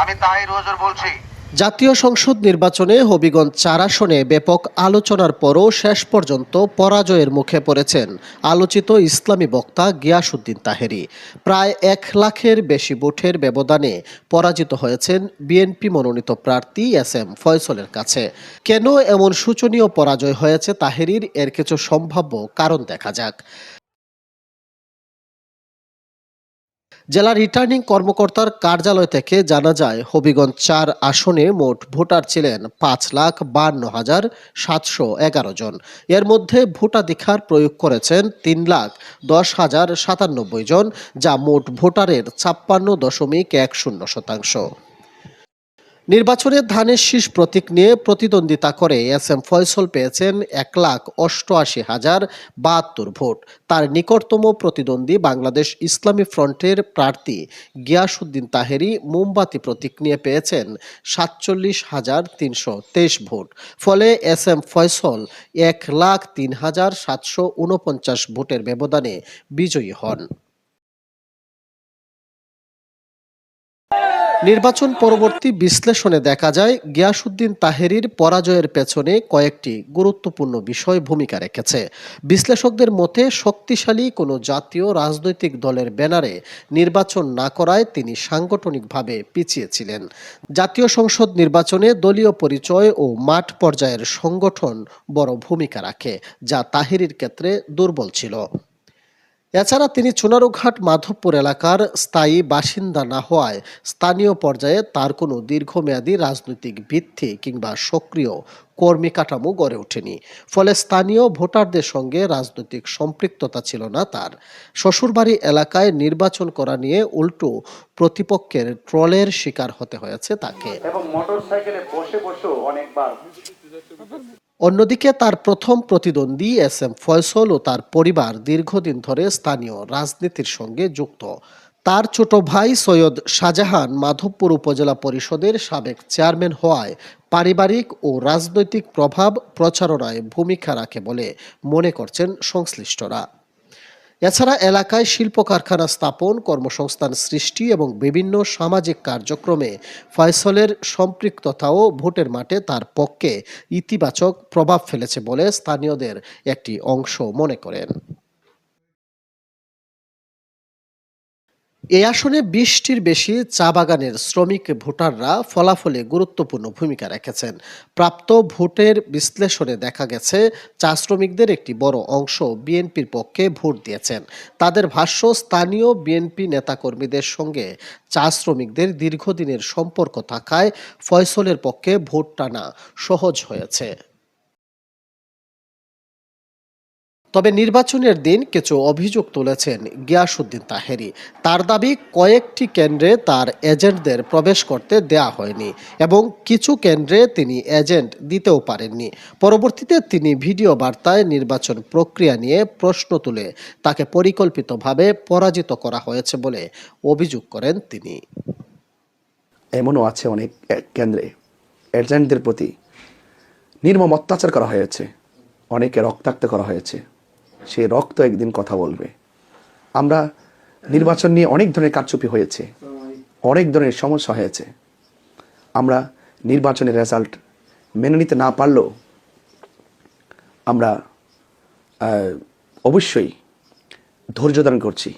আমি তাহির হুজুর বলছি। জাতীয় সংসদ নির্বাচনে হবিগঞ্জ চার আসনে ব্যাপক আলোচনার পরও শেষ পর্যন্ত পরাজয়ের মুখে পড়েছেন আলোচিত ইসলামী বক্তা গিয়াসুদ্দিন তাহেরি। প্রায় এক লাখের বেশি ভোটের ব্যবধানে পরাজিত হয়েছেন বিএনপি মনোনীত প্রার্থী এস এম ফয়সলের কাছে। কেন এমন শোচনীয় পরাজয় হয়েছে তাহেরির এর কিছু সম্ভাব্য কারণ দেখা যাক। জেলা রিটার্নিং কর্মকর্তার কার্যালয় থেকে জানা যায়, হবিগঞ্জ চার আসনে মোট ভোটার ছিলেন পাঁচ লাখ বান্ন হাজার সাতশো এগারো জন। এর মধ্যে ভোটাধিকার প্রয়োগ করেছেন তিন লাখ দশ হাজার সাতানব্বই জন, যা মোট ভোটারের ছাপ্পান্ন দশমিক এক শূন্য শতাংশ। নির্বাচনে ধানের শীষ প্রতীক নিয়ে প্রতিদ্বন্দ্বিতা করে এস এম ফয়সল পেয়েছেন এক লাখ অষ্টআশি হাজার বাহাত্তর ভোট। তার নিকটতম প্রতিদ্বন্দ্বী বাংলাদেশ ইসলামী ফ্রন্টের প্রার্থী গিয়াসুদ্দিন তাহেরি মোমবাতি প্রতীক নিয়ে পেয়েছেন সাতচল্লিশ হাজার তিনশো তেইশ ভোট। ফলে এস এম ফয়সল এক লাখ তিন হাজার সাতশো উনপঞ্চাশ ভোটের ব্যবধানে বিজয়ী হন। নির্বাচন পরবর্তী বিশ্লেষণে দেখা যায় গিয়াসুদ্দিন তাহেরির পরাজয়ের পেছনে কয়েকটি গুরুত্বপূর্ণ বিষয় ভূমিকা রেখেছে। বিশ্লেষকদের মতে, শক্তিশালী কোনো জাতীয় রাজনৈতিক দলের ব্যানারে নির্বাচন না করায় তিনি সাংগঠনিকভাবে পিছিয়ে ছিলেন জাতীয় সংসদ নির্বাচনে দলীয় পরিচয় ও মাঠ পর্যায়ের সংগঠন বড় ভূমিকা রাখে, যা তাহেরির ক্ষেত্রে দুর্বল ছিল। এছাড়া তিনি চুনারুঘাট মাধবপুর এলাকার স্থায়ী বাসিন্দা না হওয়ায় স্থানীয় পর্যায়ে তার কোনো দীর্ঘমেয়াদী রাজনৈতিক ভিত্তি কিংবা সক্রিয় কর্মী কাঠামো গড়ে ওঠেনি। ফলে স্থানীয় ভোটারদের সঙ্গে রাজনৈতিক সম্পৃক্ততা ছিল না তার। শ্বশুরবাড়ি এলাকায় নির্বাচন করা নিয়ে উল্টো প্রতিপক্ষের ট্রলের শিকার হতে হয়েছে তাকে। এবং মোটর সাইকেলে বসে অনেকবার অন্যদিকে তার প্রথম প্রতিদ্বন্দ্বী এস এম ফয়সল ও তার পরিবার দীর্ঘদিন ধরে স্থানীয় রাজনীতির সঙ্গে যুক্ত। তার ছোট ভাই সৈয়দ শাহজাহান মাধবপুর উপজেলা পরিষদের সাবেক চেয়ারম্যান হওয়ায় পারিবারিক ও রাজনৈতিক প্রভাব প্রচারণায় ভূমিকা রাখে বলে মনে করছেন সংশ্লিষ্টরা। এছাড়া এলাকায় শিল্প কারখানা স্থাপন, কর্মসংস্থান সৃষ্টি এবং বিভিন্ন সামাজিক কার্যক্রমে ফয়সলের সম্পৃক্ততাও ভোটের মাঠে তার পক্ষে ইতিবাচক প্রভাব ফেলেছে বলে স্থানীয়দের একটি অংশ মনে করেন। এই আসনে বিশটির বেশি চা বাগানের শ্রমিক ভোটাররা ফলাফলে গুরুত্বপূর্ণ ভূমিকা রেখেছেন। প্রাপ্ত ভোটের বিশ্লেষণে দেখা গেছে, চা শ্রমিকদের একটি বড় অংশ বিএনপির পক্ষে ভোট দিয়েছেন। তাদের ভাষ্য, স্থানীয় বিএনপি নেতাকর্মীদের সঙ্গে চা শ্রমিকদের দীর্ঘদিনের সম্পর্ক থাকায় ফয়সলের পক্ষে ভোট টানা সহজ হয়েছে। তবে নির্বাচনের দিন কিছু অভিযোগ তুলেছেন গিয়াসুদ্দিন তাহেরি। তার দাবি, কয়েকটি কেন্দ্রে তার এজেন্টদের প্রবেশ করতে দেয়া হয়নি এবং কিছু কেন্দ্রে তিনি এজেন্ট দিতেও পারেননি। পরবর্তীতে তিনি ভিডিও বার্তায় নির্বাচন প্রক্রিয়া নিয়ে প্রশ্ন তুলে তাকে পরিকল্পিতভাবে পরাজিত করা হয়েছে বলে অভিযোগ করেন তিনি। এমনও আছে অনেক কেন্দ্রে এজেন্টদের প্রতি নির্মম অত্যাচার করা হয়েছে, অনেকে রক্তাক্ত করা হয়েছে। সেই রক্ত একদিন কথা বলবে। আমরা নির্বাচন নিয়ে অনেক ধরনের কারচুপি হয়েছে। অনেক ধরনের সমস্যা হয়েছে। আমরা নির্বাচনের রেজাল্ট মেনে নিতে না পারলেও আমরা অবশ্যই ধৈর্য করছি।